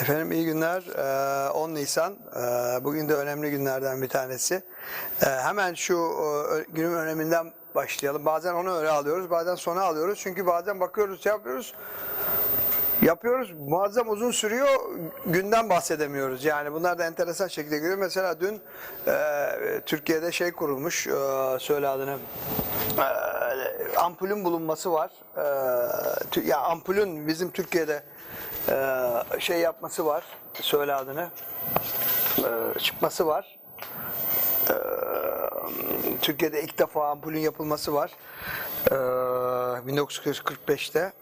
Efendim iyi günler. Ee, 10 Nisan. Ee, Bugün de önemli günlerden bir tanesi. Ee, Hemen şu e, günün öneminden başlayalım. Bazen onu öne alıyoruz, bazen sona alıyoruz. Çünkü bazen bakıyoruz, şey yapıyoruz. Yapıyoruz. Muazzam uzun sürüyor. Günden bahsedemiyoruz. Yani bunlar da enteresan şekilde geliyor. Mesela dün e, Türkiye'de şey kurulmuş. E, söyle adını. E, ampulün bulunması var. E, ya ampulün bizim Türkiye'de e, şey yapması var. Söyle adını. E, çıkması var. E, Türkiye'de ilk defa ampulün yapılması var. E, 1945'te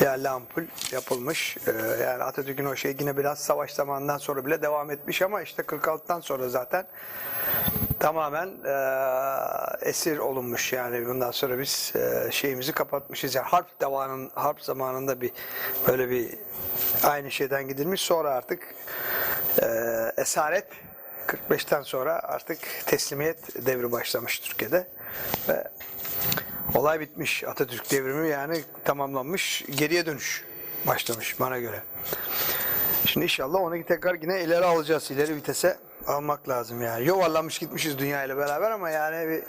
yerli ampul yapılmış. Ee, yani Atatürk'ün o şey yine biraz savaş zamanından sonra bile devam etmiş ama işte 46'dan sonra zaten tamamen e, esir olunmuş yani bundan sonra biz e, şeyimizi kapatmışız. Yani harp devanın harp zamanında bir böyle bir aynı şeyden gidilmiş sonra artık e, esaret 45'ten sonra artık teslimiyet devri başlamış Türkiye'de ve Olay bitmiş. Atatürk devrimi yani tamamlanmış. Geriye dönüş başlamış bana göre. Şimdi inşallah onu tekrar yine ileri alacağız. İleri vitese almak lazım yani. Yuvarlanmış gitmişiz dünya ile beraber ama yani bir,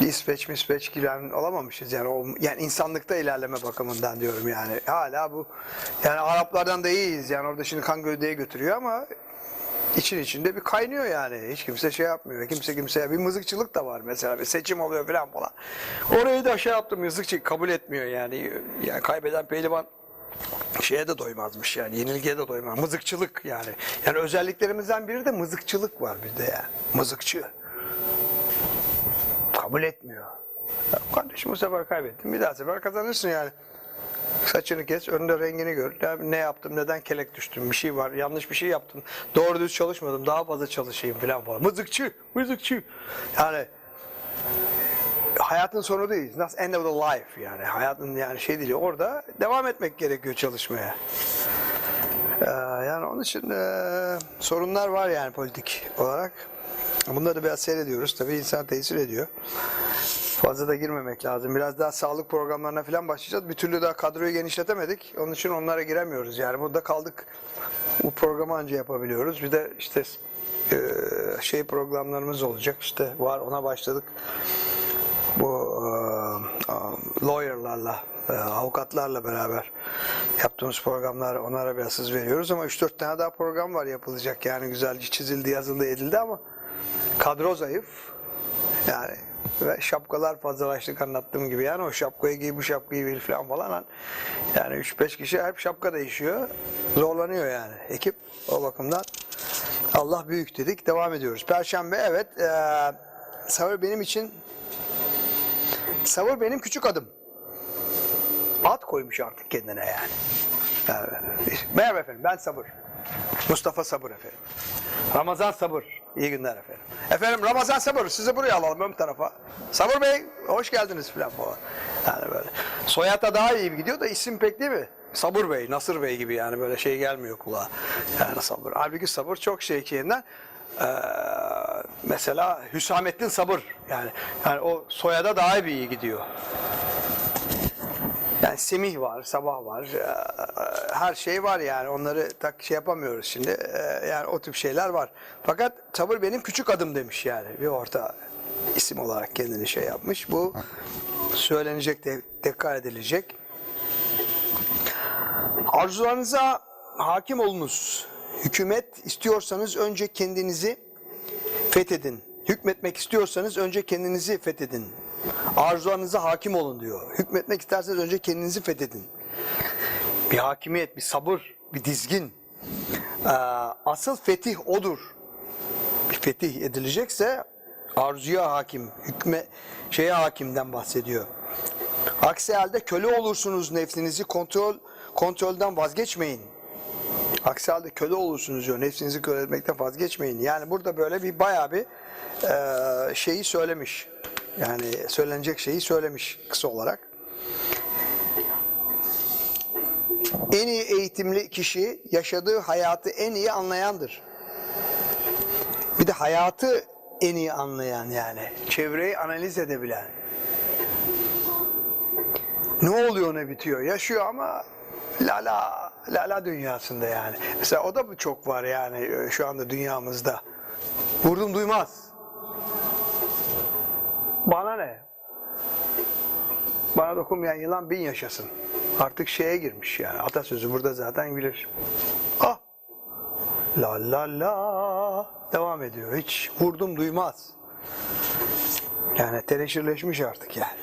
bir İsveç mi İsveç gibi yani olamamışız yani. Yani insanlıkta ilerleme bakımından diyorum yani. Hala bu yani Araplardan da iyiyiz yani orada şimdi kan gövdeye götürüyor ama için içinde bir kaynıyor yani. Hiç kimse şey yapmıyor. Kimse kimseye bir mızıkçılık da var mesela. Bir seçim oluyor falan falan. Orayı da şey yaptım mızıkçı kabul etmiyor yani. Yani kaybeden pehlivan şeye de doymazmış yani. Yenilgiye de doymaz. Mızıkçılık yani. Yani özelliklerimizden biri de mızıkçılık var bizde yani. Mızıkçı. Kabul etmiyor. Ya kardeşim bu sefer kaybettin. Bir daha sefer kazanırsın yani. Saçını kes, önünde rengini gör. Ya ne yaptım, neden kelek düştüm, bir şey var, yanlış bir şey yaptım. Doğru düz çalışmadım, daha fazla çalışayım falan falan. Mızıkçı, mızıkçı. Yani hayatın sonu değil. That's end of the life yani. Hayatın yani şey değil. Orada devam etmek gerekiyor çalışmaya. Ee, yani onun için e, sorunlar var yani politik olarak. Bunları biraz seyrediyoruz. Tabii insan tesir ediyor. Fazla da girmemek lazım. Biraz daha sağlık programlarına falan başlayacağız. Bir türlü daha kadroyu genişletemedik. Onun için onlara giremiyoruz. Yani burada kaldık. Bu programı anca yapabiliyoruz. Bir de işte e, şey programlarımız olacak. İşte var ona başladık. Bu e, lawyerlarla, e, avukatlarla beraber yaptığımız programlar onlara biraz hız veriyoruz ama 3-4 tane daha program var yapılacak. Yani güzelce çizildi, yazıldı, edildi ama kadro zayıf. Yani ve şapkalar fazlalaştık anlattığım gibi. Yani o şapkayı giy bu şapkayı giy falan falan. Yani 3-5 kişi hep şapka değişiyor. Zorlanıyor yani ekip o bakımdan. Allah büyük dedik devam ediyoruz. Perşembe evet eee Savur benim için Savur benim küçük adım Ad koymuş artık kendine yani. yani merhaba efendim ben Sabır Mustafa Sabır efendim Ramazan Sabır. İyi günler efendim. Efendim Ramazan Sabır sizi buraya alalım ön tarafa. Sabır Bey hoş geldiniz falan falan. Yani böyle. Soyadda daha iyi gidiyor da isim pek değil mi? Sabır Bey, Nasır Bey gibi yani böyle şey gelmiyor kulağa. Yani Sabır. Halbuki Sabır çok şey şeyinden. Ee, mesela Hüsamettin Sabır yani yani o soyada daha bir iyi gidiyor. Yani Semih var, Sabah var, eee, her şey var yani onları tak şey yapamıyoruz şimdi. Eee, Yani o tip şeyler var. Fakat Sabır benim küçük adım demiş yani bir orta isim olarak kendini şey yapmış. Bu söylenecek, de, tekrar edilecek. Arzularınıza hakim olunuz. Hükümet istiyorsanız önce kendinizi fethedin. Hükmetmek istiyorsanız önce kendinizi fethedin. Arzularınıza hakim olun diyor. Hükmetmek isterseniz önce kendinizi fethedin. Bir hakimiyet, bir sabır, bir dizgin. Ee, asıl fetih odur. Bir fetih edilecekse arzuya hakim, hükme şeye hakimden bahsediyor. Aksi halde köle olursunuz nefsinizi kontrol kontrolden vazgeçmeyin. Aksi halde köle olursunuz diyor. Nefsinizi köle etmekten vazgeçmeyin. Yani burada böyle bir bayağı bir e, şeyi söylemiş. Yani söylenecek şeyi söylemiş kısa olarak. En iyi eğitimli kişi yaşadığı hayatı en iyi anlayandır. Bir de hayatı en iyi anlayan yani. Çevreyi analiz edebilen. Ne oluyor ne bitiyor? Yaşıyor ama lala lala dünyasında yani. Mesela o da mı çok var yani e, şu anda dünyamızda. Vurdum duymaz. Bana ne? Bana dokunmayan yılan bin yaşasın. Artık şeye girmiş yani. Atasözü burada zaten bilir. Ah! La la la devam ediyor. Hiç vurdum duymaz. Yani teneşirleşmiş artık yani.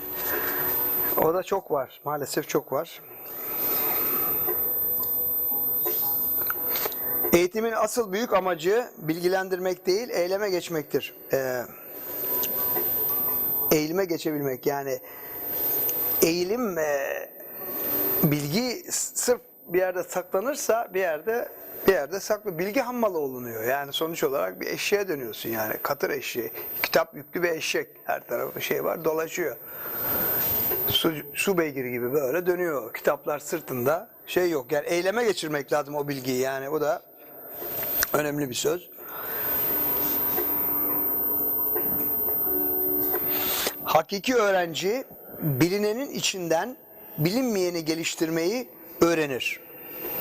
O da çok var. Maalesef çok var. Eğitimin asıl büyük amacı bilgilendirmek değil, eyleme geçmektir. Ee, eğilime geçebilmek yani eğilim e, bilgi sırf bir yerde saklanırsa bir yerde bir yerde saklı bilgi hammalı olunuyor. Yani sonuç olarak bir eşeğe dönüyorsun yani katır eşeği. Kitap yüklü bir eşek. Her tarafı şey var dolaşıyor. Su, su beygiri gibi böyle dönüyor. Kitaplar sırtında şey yok. Yani eyleme geçirmek lazım o bilgiyi yani bu da önemli bir söz. Hakiki öğrenci bilinenin içinden bilinmeyeni geliştirmeyi öğrenir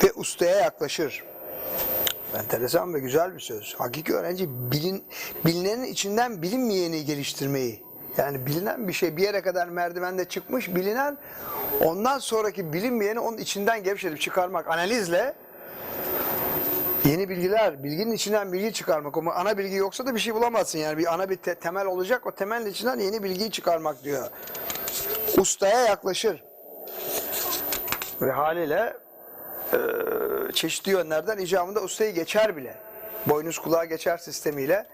ve ustaya yaklaşır. Enteresan ve güzel bir söz. Hakiki öğrenci bilin, bilinenin içinden bilinmeyeni geliştirmeyi. Yani bilinen bir şey bir yere kadar merdivende çıkmış, bilinen ondan sonraki bilinmeyeni onun içinden gevşetip çıkarmak analizle Yeni bilgiler, bilginin içinden bilgi çıkarmak. Ama ana bilgi yoksa da bir şey bulamazsın. Yani bir ana bir te- temel olacak. O temelin içinden yeni bilgiyi çıkarmak diyor. Ustaya yaklaşır. Ve haliyle e, çeşitli yönlerden icabında ustayı geçer bile. Boynuz kulağa geçer sistemiyle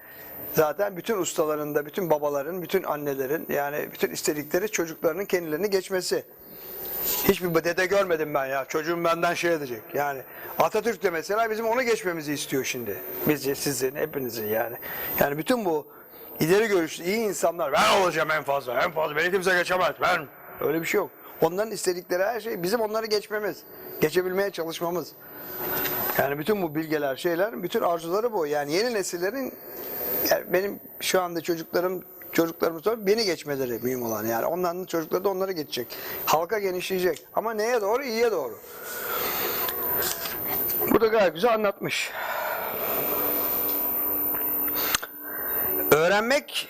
zaten bütün ustaların da, bütün babaların, bütün annelerin yani bütün istedikleri çocuklarının kendilerini geçmesi. Hiçbir dede görmedim ben ya. Çocuğum benden şey edecek. Yani Atatürk de mesela bizim onu geçmemizi istiyor şimdi. Bizce sizin, hepinizin yani. Yani bütün bu ileri görüşlü iyi insanlar ben olacağım en fazla, en fazla beni kimse geçemez. Ben öyle bir şey yok. Onların istedikleri her şey bizim onları geçmemiz. Geçebilmeye çalışmamız. Yani bütün bu bilgeler, şeyler, bütün arzuları bu. Yani yeni nesillerin yani benim şu anda çocuklarım çocuklarımız var beni geçmeleri mühim olan yani onların çocukları da onları geçecek. Halka genişleyecek. Ama neye doğru? İyiye doğru. Burada gayet güzel anlatmış. Öğrenmek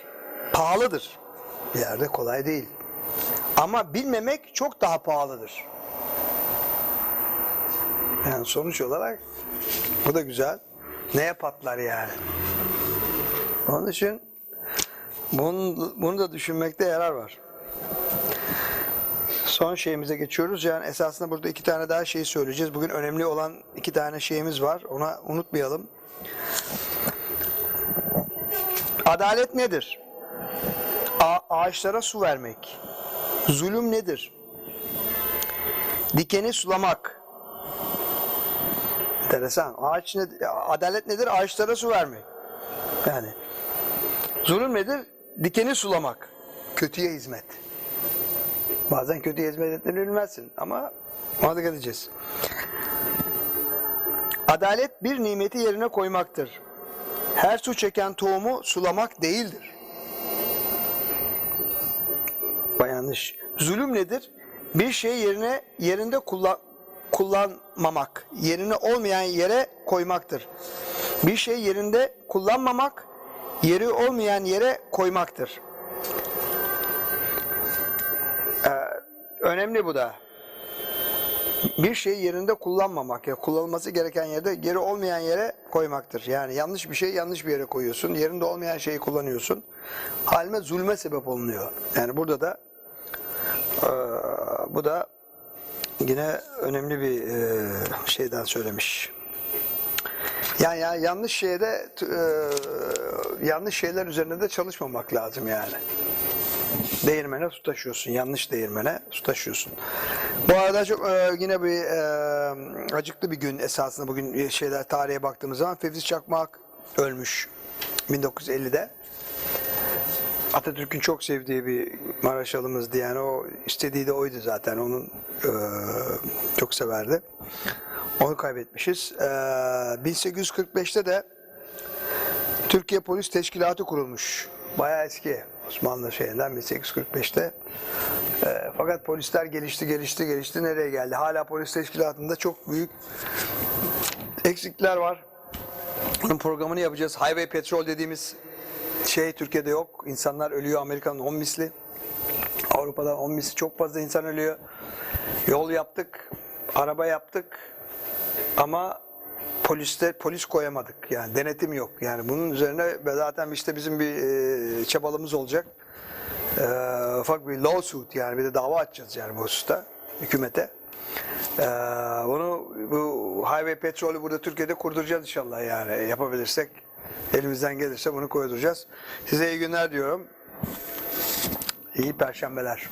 pahalıdır. Bir yerde kolay değil. Ama bilmemek çok daha pahalıdır. Yani sonuç olarak bu da güzel. Neye patlar yani? Onun için bunu, bunu da düşünmekte yarar var. Son şeyimize geçiyoruz. Yani esasında burada iki tane daha şey söyleyeceğiz. Bugün önemli olan iki tane şeyimiz var. Ona unutmayalım. Adalet nedir? A- ağaçlara su vermek. Zulüm nedir? Dikeni sulamak. Enteresan. Ağaç ne, adalet nedir? Ağaçlara su vermek. Yani zulüm nedir? Dikeni sulamak. Kötüye hizmet. Bazen kötüye hizmet ettiğini ama ona dikkat edeceğiz. Adalet bir nimeti yerine koymaktır. Her su çeken tohumu sulamak değildir. Yanlış. Zulüm nedir? Bir şeyi yerine yerinde kullan, kullanmamak, yerine olmayan yere koymaktır. Bir şey yerinde kullanmamak, yeri olmayan yere koymaktır. Önemli bu da. Bir şeyi yerinde kullanmamak ya kullanılması gereken yerde geri olmayan yere koymaktır. Yani yanlış bir şeyi yanlış bir yere koyuyorsun. Yerinde olmayan şeyi kullanıyorsun. Halime zulme sebep olunuyor. Yani burada da eee, bu da yine önemli bir eee, şeyden söylemiş. Yani, yani yanlış şeyde eee, yanlış şeyler üzerinde de çalışmamak lazım yani. Değirmene su taşıyorsun. Yanlış değirmene su taşıyorsun. Bu arada çok e, yine bir e, acıklı bir gün esasında bugün şeyler tarihe baktığımız zaman Fevzi Çakmak ölmüş 1950'de. Atatürk'ün çok sevdiği bir Maraşalımızdı yani o istediği de oydu zaten onun e, çok severdi. Onu kaybetmişiz. E, 1845'te de Türkiye Polis Teşkilatı kurulmuş. Bayağı eski. Osmanlı şeyinden 1845'te. Ee, fakat polisler gelişti, gelişti, gelişti. Nereye geldi? Hala polis teşkilatında çok büyük eksikler var. Bunun programını yapacağız. Highway Patrol dediğimiz şey Türkiye'de yok. İnsanlar ölüyor Amerika'nın 10 misli. Avrupa'da 10 misli çok fazla insan ölüyor. Yol yaptık, araba yaptık ama poliste polis koyamadık. Yani denetim yok. Yani bunun üzerine zaten işte bizim bir e, çabalımız olacak. E, ufak bir lawsuit yani bir de dava açacağız yani bu hususta hükümete. E, bunu bu highway petrolü burada Türkiye'de kurduracağız inşallah yani yapabilirsek elimizden gelirse bunu koyduracağız. Size iyi günler diyorum. İyi perşembeler.